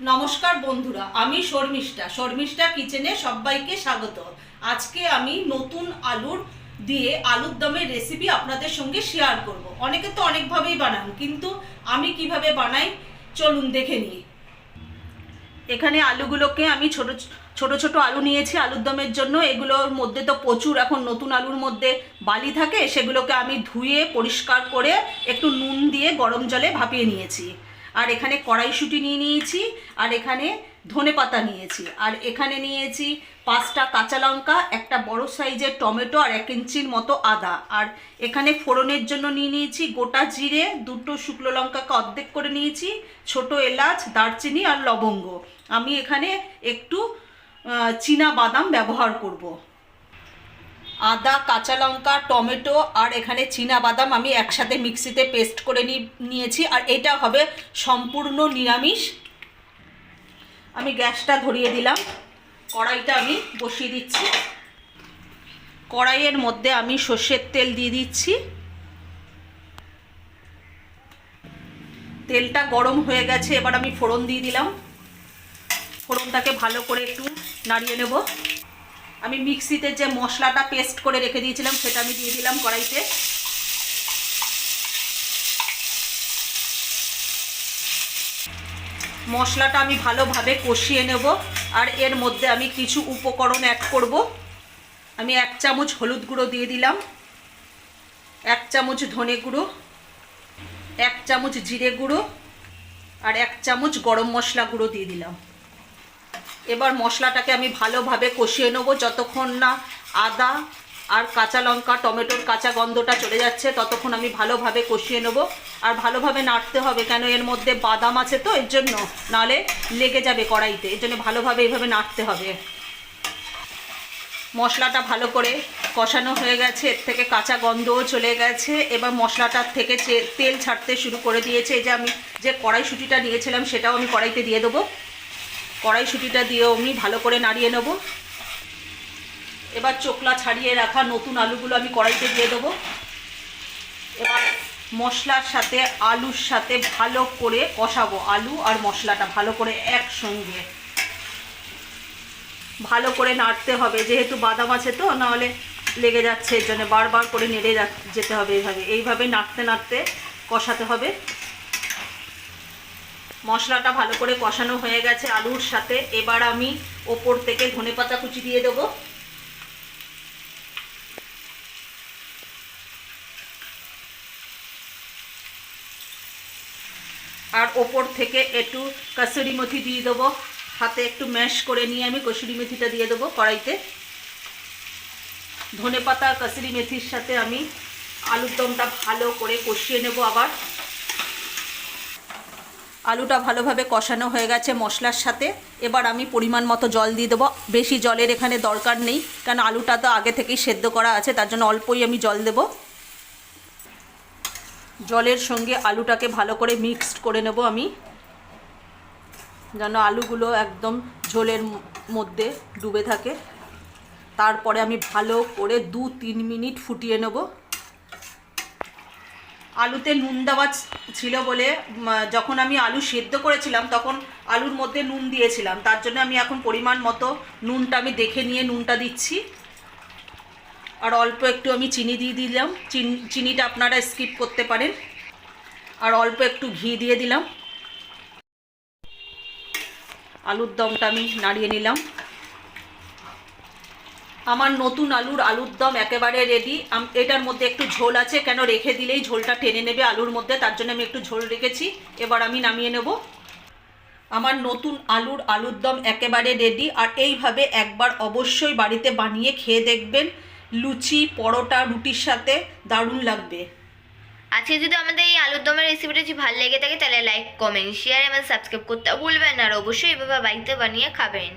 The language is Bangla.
নমস্কার বন্ধুরা, আমি শর্মিষ্ঠা। শর্মিষ্ঠা কিচেনে সবাইকে স্বাগত। আজকে আমি নতুন আলুর দিয়ে আলুর দমের রেসিপি আপনাদের সঙ্গে শেয়ার করব। অনেকে তো অনেকভাবেই বানান, কিন্তু আমি কীভাবে বানাই চলুন দেখে নিই। এখানে আলুগুলোকে আমি ছোট ছোট ছোট আলু নিয়েছি আলুর দমের জন্য। এগুলোর মধ্যে তো প্রচুর এখন নতুন আলুর মধ্যে বালি থাকে, সেগুলোকে আমি ধুয়ে পরিষ্কার করে একটু নুন দিয়ে গরম জলে ভাপিয়ে নিয়েছি। আর এখানে কড়াইশুঁটি নিয়ে নিয়েছি, আর এখানে ধনে পাতা নিয়েছি। আর এখানে নিয়েছি পাঁচটা কাঁচা লঙ্কা, একটা বড় সাইজের টমেটো আর এক ইঞ্চির মতো আদা। আর এখানে ফোড়নের জন্য নিয়ে নিয়েছি গোটা জিরে, দুটো শুকনো লঙ্কাকে অর্ধেক করে নিয়েছি, ছোট এলাচ, দারচিনি আর লবঙ্গ। আমি এখানে একটু চীনা বাদাম ব্যবহার করব। আদা, কাঁচা লঙ্কা, টমেটো আর এখানে চীনা বাদাম আমি একসাথে মিক্সিতে পেস্ট করে নিয়েছি। আর এটা হবে সম্পূর্ণ নিরামিষ। আমি গ্যাসটা ধরিয়ে দিলাম। কড়াইটা আমি বসিয়ে দিচ্ছি। কড়াইয়ের মধ্যে আমি সর্ষের তেল দিয়ে দিচ্ছি। তেলটা গরম হয়ে গেছে, এবার আমি ফোড়ন দিয়ে দিলাম। ফোড়নটাকে ভালো করে একটু নাড়িয়ে নেব। আমি মিক্সিতে যে মশলাটা পেস্ট করে রেখে দিয়েছিলাম, সেটা আমি দিয়ে দিলাম কড়াইতে। মশলাটা আমি ভালোভাবে কষিয়ে নেব, আর এর মধ্যে আমি কিছু উপকরণ অ্যাড করব। আমি এক চামচ হলুদ গুঁড়ো দিয়ে দিলাম, এক চামচ ধনে গুঁড়ো, এক চামচ জিরে গুঁড়ো, আর এক চামচ গরম মশলা গুঁড়ো দিয়ে দিলাম। এবার মশলাটাকে আমি ভালোভাবে কষিয়ে নেব। যতক্ষণ না আদা আর কাঁচা লঙ্কা, টমেটোর কাঁচা গন্ধটা চলে যাচ্ছে, ততক্ষণ আমি ভালোভাবে কষিয়ে নেব। আর ভালোভাবে নাড়তে হবে কেন? এর মধ্যে বাদাম আছে তো, এর জন্য। নালে লেগে যাবে কড়াইতে। এর জন্য ভালোভাবে এইভাবে নাড়তে হবে। মশলাটা ভালো করে কষানো হয়ে গেছে। এর থেকে কাঁচা গন্ধও চলে গেছে। এবার মশলাটার থেকে তেল ছাড়তে শুরু করে দিয়েছে। এই যে আমি যে কড়াইশুঁটিটা নিয়েছিলাম, সেটাও আমি কড়াইতে দিয়ে দেবো। কড়াইশুঁটিটা দিয়েও আমি ভালো করে নাড়িয়ে নেব। এবার চোকলা ছাড়িয়ে রাখা নতুন আলুগুলো আমি কড়াইতে দিয়ে দেবো। এবার মশলার সাথে, আলুর সাথে ভালো করে কষাবো আলু আর মশলাটা ভালো করে একসঙ্গে। ভালো করে নাড়তে হবে, যেহেতু বাদাম আছে তো, নাহলে লেগে যাচ্ছে, এর জন্য বারবার করে নেড়ে যেতে হবে এইভাবে। এইভাবে নাড়তে নাড়তে কষাতে হবে। মশলাটা ভালো করে কষানো হয়ে গেছে আলুর সাথে। এবার আমি ওপর থেকে ধনেপাতা কুচি দিয়ে দেবো। আর ওপর থেকে একটু কাসুরি মেথি দিয়ে দেবো। হাতে একটু ম্যাশ করে নিয়ে আমি কসুরি মেথিটা দিয়ে দেবো কড়াইতে। ধনে পাতা, কাসুরি মেথির সাথে আমি আলুর দমটা ভালো করে কষিয়ে নেব আবার। আলুটা ভালোভাবে কষানো হয়ে গেছে মশলার সাথে। এবার আমি পরিমাণ মতো জল দিয়ে দেবো। বেশি জলের এখানে দরকার নেই, কারণ আলুটা তো আগে থেকেই সেদ্ধ করা আছে, তার জন্য অল্পই আমি জল দেবো। জলের সঙ্গে আলুটাকে ভালো করে মিক্সড করে নেব আমি, যেন আলুগুলো একদম ঝোলের মধ্যে ডুবে থাকে। তারপরে আমি ভালো করে দু তিন মিনিট ফুটিয়ে নেব। আলুতে নুন দেওয়া ছিল বলে যখন আমি আলু সেদ্ধ করেছিলাম তখন আলুর মধ্যে নুন দিয়েছিলাম। তার জন্য আমি এখন পরিমাণ মতো নুনটা আমি দেখে নিয়ে নুনটা দিচ্ছি। আর অল্প একটু আমি চিনি দিয়ে দিলাম। চিন- চিনিটা আপনারা স্কিপ করতে পারেন। আর অল্প একটু ঘি দিয়ে দিলাম। আলুর দমটা আমি নাড়িয়ে নিলাম। আমার নতুন আলুর আলুর দম একেবারে রেডি এটার মধ্যে একটু ঝোল আছে, কেন রেখে দিলেই ঝোলটা টেনে নেবে আলুর মধ্যে, তার জন্য আমি একটু ঝোল রেখেছি। এবার আমি নামিয়ে নেব। আমার নতুন আলুর আলুর দম একেবারে রেডি আর এইভাবে একবার অবশ্যই বাড়িতে বানিয়ে খেয়ে দেখবেন, লুচি, পরোটা, রুটির সাথে দারুণ লাগবে। আজকে যদি আমাদের এই আলুর দমের রেসিপিটা যদি ভালো লেগে থাকে, তাহলে লাইক কমেন্ট শেয়ার এবং সাবস্ক্রাইব করতে ভুলবেন আর অবশ্যই এভাবে বাড়িতে বানিয়ে খাবেন।